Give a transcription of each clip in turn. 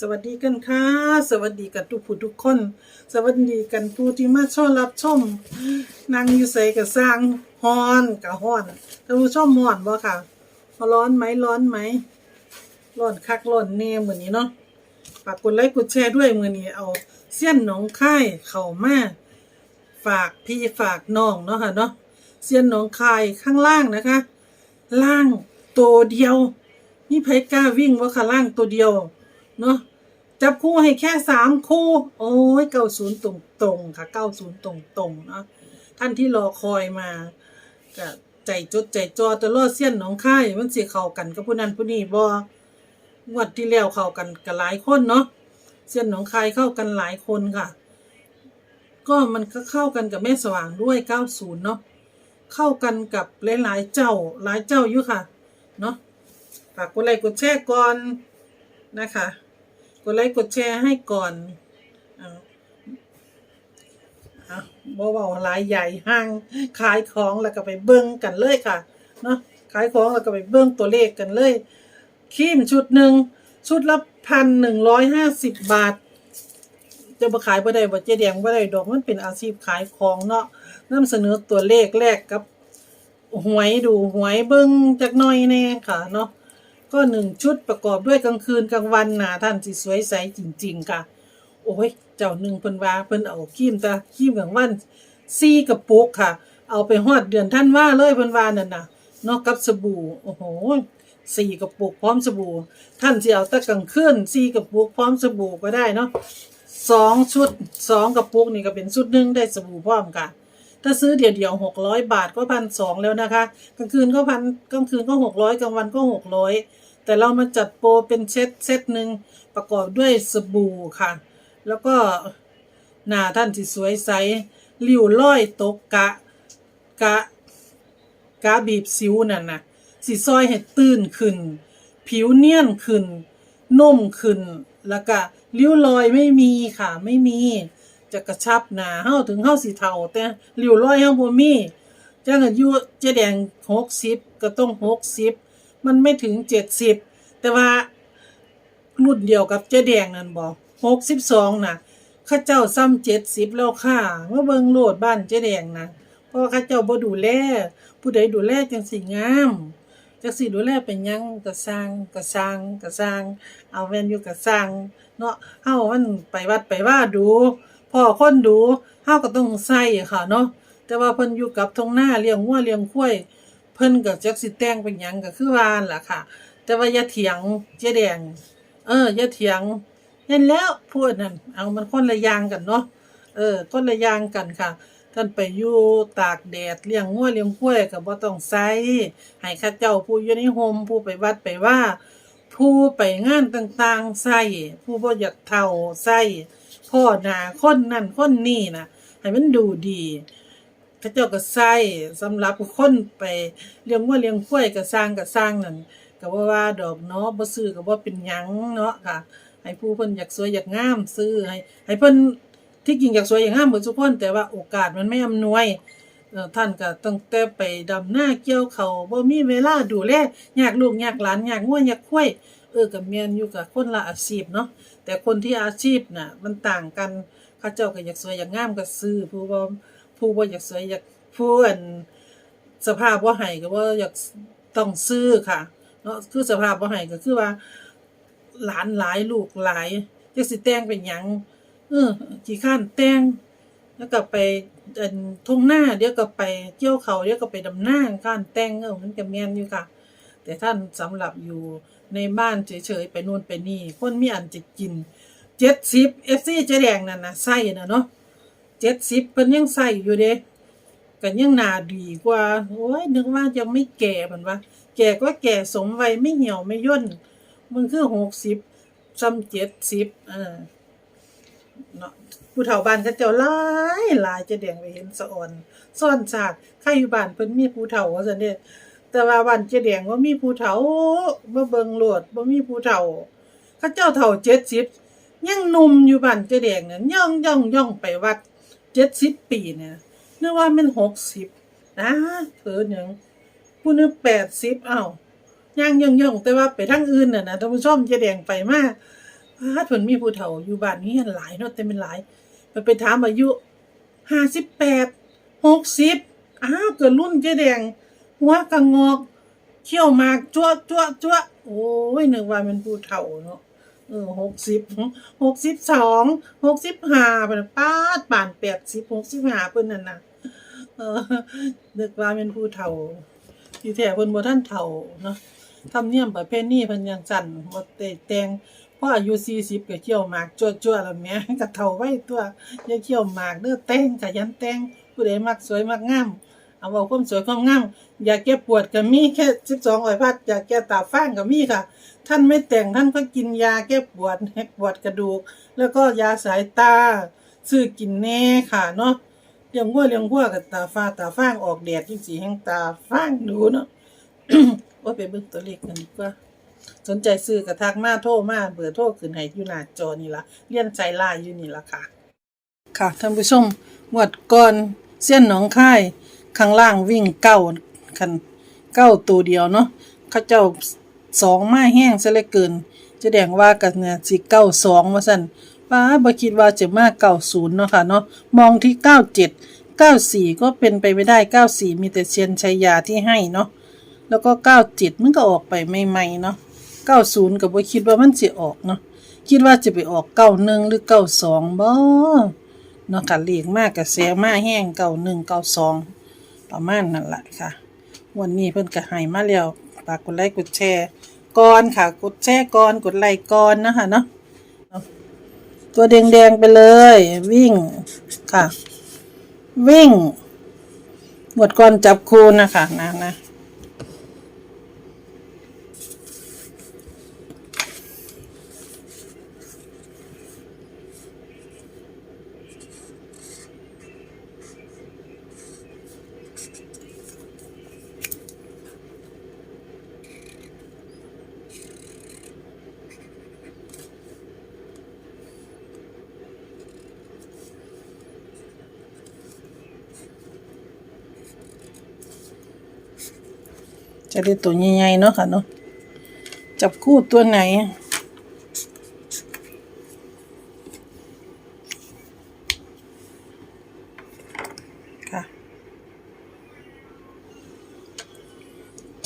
สวัสดีกันค่ะ สวัสดีกันทุกผู้ทุกคน สวัสดีกันผู้ที่มาชมรับชมนางอยู่ใส่กับสร้างฮอนกับฮอนท่านผู้ชมฮอนบ่ค่ะร้อนไหมร้อนไหมร้อนคักร้อนแน่เหมือนนี้เนาะฝากกดไลค์กดแชร์ด้วยมือนี้เอาเสี้ยนหนองค่ายเข้ามาฝากพี่ฝากน้องเนาะค่ะเนาะเสี้ยนหนองคายข้างล่างนะคะ ล่างตัวเดียว นี่ไผกล้าวิ่งว่าค่ะล่างตัวเดียว เนาะจับคู่ให้แค่สามคู่ โอ้ยเก้าศูนย์ตรงตรงๆค่ะเก้าศูนย์ตรงตรงๆเนาะท่านที่รอคอยมาก็ใจจดใจจอตลอดเสี้ยนหนองค่ายมันเสิเข้ากันกับผู้นั้นผู้นี้บ่งวดที่แล้วเข้ากันกับหลายคนเนาะเสี้ยนหนองคายเข้ากันหลายคนค่ะ ก็มันก็เข้ากันกับแม่สว่างด้วยเก้าศูนย์เนาะเข้ากันกับหลายๆเจ้าหลายเจ้าอยู่ค่ะ เนาะฝากกดไลค์กดแชร์ก่อนนะคะ กดไลค์กดแชร์ให้ก่อนเอาเอาบ่เว้าหลายใหญ่ห้างขายของแล้วก็ไปเบิ่งกันเลยค่ะเนาะขายของแล้วก็ไปเบิ่งตัวเลขกันเลยครีมชุดหนึ่งชุดละพันหนึ่งร้อยห้าสิบบาท จะมาขายบ่ได้บ่เจ๊แดงบ่ได้ดอกมันเป็นอาชีพขายของเนาะนำเสนอตัวเลขแรกกับหวยดูหวยเบิ่งจักหน่อยแน่ค่ะเนาะ ก็หนึ่งชุดประกอบด้วยกลางคืนกลางวันหนาท่านสิสวยใสจริง ๆ ค่ะ โอ้ย เจ้าหนึ่งเพิ่นว่าเพิ่นเอาครีมตาครีมกลางวันซีกระปุกค่ะ เอาไปฮอดเดือนท่านว่าเลยเพิ่นว่านั่นน่ะนาะกับสบู่โอ้โหสี่กระปุกพร้อมสบู่ ท่านสิเอาต่กลางคืนสี่กระปุกพร้อมสบู่ก็ได้เนาะสองชุดสองกระปุกนี่ก็เป็นชุดหนึ่งได้สบู่พร้อมค่ะ ถ้าซื้อเดี่ยวเดียวหกร้อยบาทก็พันสองแล้วนะคะกลางคืนก็พันกลางคืนก็หกร้อยกลางวันก็หกร้อย แต่เรามาจัดโปรเป็นเซตเซตหนึ่งประกอบด้วยสบู่ค่ะ แล้วก็หน้าท่านที่สวยใสริ้วร้อยตกกะกะกะบีบสิวนั่นนะสีซอยให้ตื้นขึ้น ผิวเนียนขึ้นนุ่มขึ้น แล้วก็ริ้วรอยไม่มีค่ะ ไม่มี จะกระชับหนาเฮาถึงเฮาสิเฒ่าแต่ริ้วรอยเฮาบ่มีจังอายุเจ๊แดง60ก็ต้อง60 มันไม่ถึง70แต่ว่ารุ่นเดียวกับเจ๊แดงนั่นบ่62น่ะข้าเจ้าซ้ำ70แล้วค่ะเมาเบิงโลดบ้านเจ๊แดงนะเพราะข้าเจ้าบ่ดูแลผู้ใดดูแลจังสิงามจักสิดูแลเป็นยังก็สร้างก็สร้างก็สร้าง เอาแม่นอยู่ก็สร้างเนาะเฮามันไปวัดไปว่าดูพ่อคนดูเฮาก็ต้องใส่ค่ะเนาะแต่ว่าเพิ่นอยู่กับทงหน้าเลี้ยงวัวเลี้ยงควาย เพิ่นก็จักสิแต่งเป็นหยังก็คือว่าล่ะค่ะ แต่ว่าอย่าเถียงเจ๊แดง เอออย่าเถียงเห็นแล้วพูดนั่นเอามันคนละอย่างกันเนาะเออคนละอย่างกันค่ะท่านไปอยู่ตากแดดเลี้ยงงัวเลี้ยงควยก็บ่ต้องใส่ให้ข้าเจ้าผู้อยู่ในโฮมผู้ไปวัดไปว่า ผู้ไปงานต่างๆใส่ผู้บ่อยากเฒ่าใส่พ่อหนาคนนั่นคนนี่นะให้มันดูดี ข้าเจ้าก็ใส่สำหรับคนไปเลี้ยงวัวเลี้ยงควายก็สร้างก็สร้างนั่นก็บ่ว่าดอกเนาะบ่ซื้อก็บ่เป็นหยังเนาะค่ะ ให้ผู้เพิ่นอยากสวยอยากงามซื้อให้ให้เพิ่นที่จริงอยากสวยอยากงามเหมือนทุกคนแต่ว่าโอกาสมันไม่อำนวยท่านก็ตั้งแต่ไปดำหน้าเกี่ยวเขาบ่มีเวลาดูแลอยากลูกอยากหลานอยากงัวอยากควยเออก็แม่นอยู่กับคนละอาชีพเนาะแต่คนที่อาชีพน่ะมันต่างกันเขาเจ้าก็อยากสวยอยากงามก็ซื้อผู้บ่ ผู้บ่าอยากสวยอยากผู้อันสภาพบ่าให้ก็บ่าอยากต้องซื้อค่ะเนาะคือสภาพบ่าให้ก็คือว่า หลานหลายลูกหลายจักสิแต่งเป็นหยังเออขี้ข้านแต่งแล้วก็ไปอันทุ่งหน้าเดี๋ยวก็ไปเกี่ยวเขาเดี๋ยวก็ไปดำหน้าข้านแต่งเออมันก็แม่นอยู่ค่ะ แต่ท่านสำหรับอยู่ในบ้านเฉยๆไปนู่นไปนี่คนมีอันจะกิน70 FC เอฟซีเจแดงนั่นนะใส่น่ะเนาะ 70เพิ่นยังใส่อยู่เด้ก็ยังหนาดีกว่าโอ้ยนึกว่ายังไม่แก่เพิ่นว่าแก่ก็แก่สมวัยไม่เหี่ยวไม่ย่นมันคือหกสิบซ้ำเจ็ดสิบเออเนาะผู้เฒ่าบ้านเขาเจ้าหลายหลายจะแดงไปเห็นสะออนซ่อนซากใครอยู่บ้านเพิ่นมีผู้เฒ่าว่าซั่นเด้แต่ว่าบ้านเจ๊แดงว่ามีผู้เฒ่าบ่เบิ่งโลดบ่มีผู้เฒ่าเขาเจ้าเฒ่า70ยังหนุ่มอยู่บ้านเจ๊แดงนั่นย่องย่องย่องไปวัด 70ปีเนี่ยนึกว่ามัน60นะเพิ่นหยังผู้นึง80อ้าย่างย่องย่องแต่ว่าไปทางอื่นน่ะนะท่านผู้ชมเจะแดงไปมาพาดเพิ่นมีผู้เฒ่าอยู่บ้านนี้หลายเนาะแต่เป็นหลายไปไปถามอายุ58 60อ้าวเกิดรุ่นเจ๊แดง หัวกระงอกเขี้ยวมากจั่วจั่วจั่วโอ้ยนึกว่าเป็นผู้เฒ่าเนาะ เออ60 62 65เป็นปาดป่าน80 65เพิ่นนั่นน่ะเออนึกว่าเป็นผู้เฒ่าที่แท้เพิ่นบ่ทันเฒ่าเนาะทำเนียมประเพณีเพิ่นยังสั่นบ่ได้แต่งพออายุ40ก็เคี่ยวหมากจั่วๆแล้วแหม่ก็เฒ่าไว้ตัวอย่าเคี่ยวหมากเด้อแต่งขยันแต่งผู้ใดมักสวยมักงาม เอาเว้าความสวยความงามอยากแก้ปวดก็มีแค่12ร้อยพัดอยากแก้ตาฟ้างก็มีค่ะ ท่านไม่แต่งท่านก็กินยาแก้ปวดให้ปวดกระดูก แล้วก็ยาสายตาซื้อกินแน่ค่ะเนาะเลี้ยงวัวเลี้ยงวัวกับตาฟ้าตาฟ้างออกแดดจังสีแห่งตาฟ้างดูเนาะว่าไปเบิ่งตัวเลขกันดีกว่าสนใจซื้อกระทักมาโทรมาเบอร์โทรขึ้นให้อยู่หน้าจอนี่ละเลียนใจลายอยู่นี่ละค่ะ ค่ะท่านผู้ชมงวดก่อนเส้นหนองค่าย ข้างล่างวิ่งเก้าคันเก้าตัวเดียวเนาะเขาเจ้าสองม้แห้งซะเหลือเกินจะแดงว่ากันเนี่ยสิเก้าสองว่าสั่นป้าบ่คิดว่าจะมาเก้าศูนย์เนาะค่ะเนาะมองที่เก้าเจ็ดเก้าสี่ก็เป็นไปไม่ได้เก้าสี่มีแต่เชียนชัยยาที่ให้เนาะแล้วก็เก้าเจ็ดมันก็ออกไปใหม่ๆเนาะเก้าศูนย์ก็บ่คิดว่ามันสิออกเนาะคิดว่าจะไปออกเก้าหนึ่งหรือเก้าสองบ่เนาะค่ะเลขมากกับแสมาแห้งเก่าหนึ่งเก่าสอง ประมาณนั่นแหละค่ะ วันนี้เพิ่นก็ให้มาแล้วฝากกดไลค์กดแชร์ก่อนค่ะ กดแชร์ก่อนกดไลค์ก่อนนะคะเนาะตัวแดงๆไปเลย วิ่งค่ะ วิ่งหมวดก่อนจับคูนะคะนะนะ จะได้ตัวใหญ่ๆเนาะค่ะเนาะจับคู่ตัวไหน ค่ะ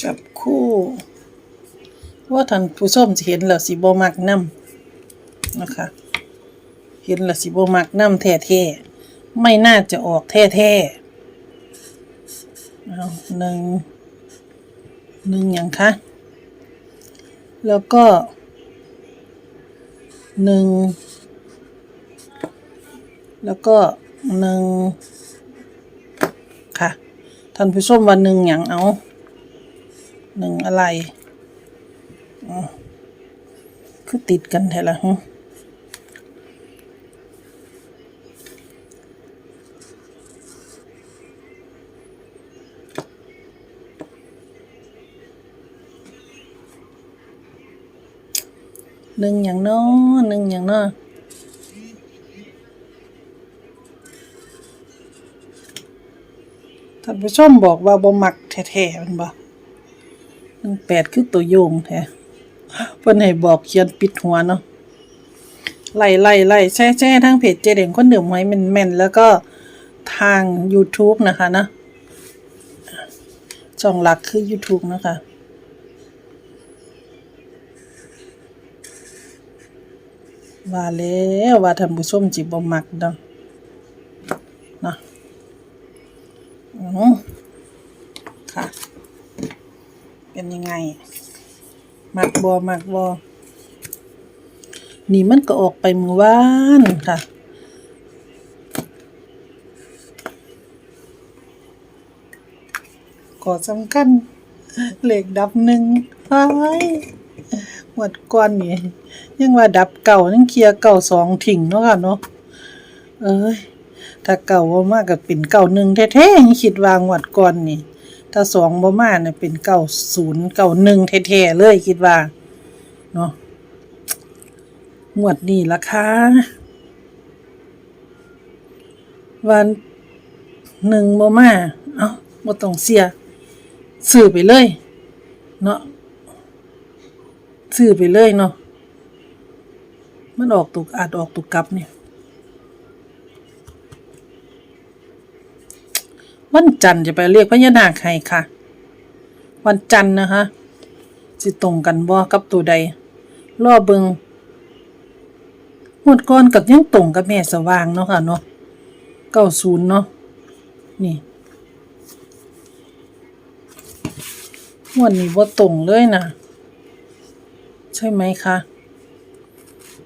จับคู่ ว่าท่านผู้ชมจะเห็นแล้วสิบ่มักนำนะคะ เห็นแล้วสิบ่มักนำแท้ๆไม่น่าจะออกแท้ๆเอาหนึ่ง หนึ่งอย่างคะ แล้วก็หนึ่งแล้วก็หนึ่งค่ะท่านผู้ชมว่าหนึ่งอย่างเอาหนึ่งอะไร คือติดกันแท้ละฮะ หนึ่งอย่างน้อหนึ่งอย่างน้อท่านผู้ชมบอกว่าบ่มักแท้ๆมันบ่หนึ่งแปดคือตัวโยงแท้เพิ่นให้บอกเขียนปิดหัวเนาะไล่ไล่ไล่แช่แช่ทั้งเพจเจเด่งคนเดิมไว้แม่นๆแล้วก็ทาง YouTube นะคะนะช่องหลักคือ YouTube นะคะ ว่าแล้วว่าท่านผู้ชมจิบ่มักเนาะเนะอือค่ะ เป็นยังไง มักบ่มักบ่นี่มันก็ออกไปเมื่อวานค่ะขอสำคัญเหล็กดับหนึ่งไป หวดก่อนนี่ยังว่าดับเก่ายังเคลียเก่าสองถิ่งเนาะค่ะเนาะเอ้ยถ้าเก่าบ่มากก็เป็นเก่าหนึ่งแท้ๆยังคิดวางวดก่อนนี่ ถ้าสองบ่มากเนี่ยเป็นเก่าศูนย์เก่าหนึ่งแท้ๆเลยคิดว่าเนาะงวดนี้ราคาวันหนึ่งบ่มา เอ้าบ่ต้องเสียซื้อไปเลย เนาะ ซื้อไปเลยเนาะมันออกตุกอาจออกตุกกลับเนี่ยวันจันทร์จะไปเรียกพญานาคให้ค่ะ วันจันทร์นะคะสิตรงกันบ่กับตัวใดรอเบิงหมดก่อนกับยังตรงกับแม่สว่างเนาะค่ะเนาะเก้าศูนย์เนาะนี่วันนี้บ่าตรงเลยนะ ช่ไหมคะ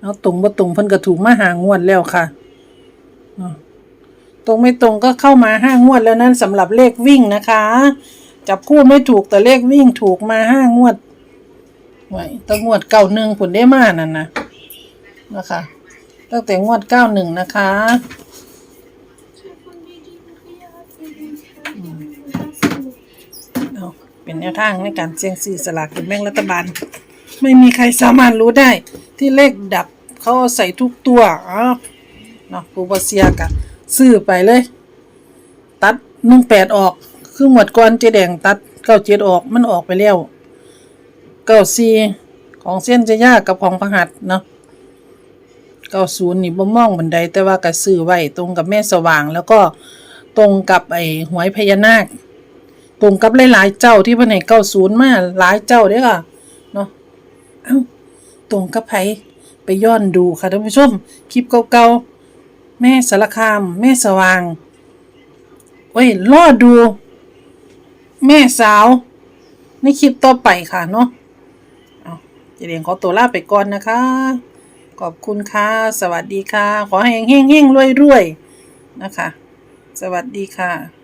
เอาตรงบ่ตรงเพิ่นก็ถูกมาหางวดแล้วค่ะเนาะตรงไม่ตรงก็เข้ามาห้างวดแล้วนั่นสำหรับเลขวิ่งนะคะ จับคู่ไม่ถูกแต่เลขวิ่งถูกมาห้างวดไว้ตั้งงวดเก้าหนึ่งผลได้มากนั่นนะนะคะตั้งแต่งวดเก้าหนึ่งนะคะเอาเป็นแนวทางในการเสี่ยงซื้อสลากกินแบ่งรัฐบาล ไม่มีใครสามารถรู้ได้ ที่เลขดับเขาใส่ทุกตัวอ้าวเนาะปูบาเซียกะซื้อไปเลย ตัดหนึ่งแปดออก คือหมวดก่อนเจแดงตัดเก้าเจ็ดออกมันออกไปแล้วเก้าซีของเส้นจะยากกับของพหัสเนาะเก้าศูนย์นี่บ่มองบันไดแต่ว่าก็ซื้อไว้ตรงกับแม่สว่าง แล้วก็ตรงกับไอ้หวยพญานาค ตรงกับหลายๆเจ้าที่พนให้เก้าศูนย์มาหลายเจ้าเด้อค่ะ เอ้าตรงกับไผไปย้อนดูค่ะท่านผู้ชม คลิปเก่าๆ แม่สารคาม แม่สว่างเว้ยรอดู แม่สาว ในคลิปต่อไปค่ะเนาะเอาเจเรียงขอตัวลาไปก่อนนะคะ ขอบคุณค่ะ สวัสดีค่ะ ขอให้เฮงๆรวยๆนะคะ สวัสดีค่ะ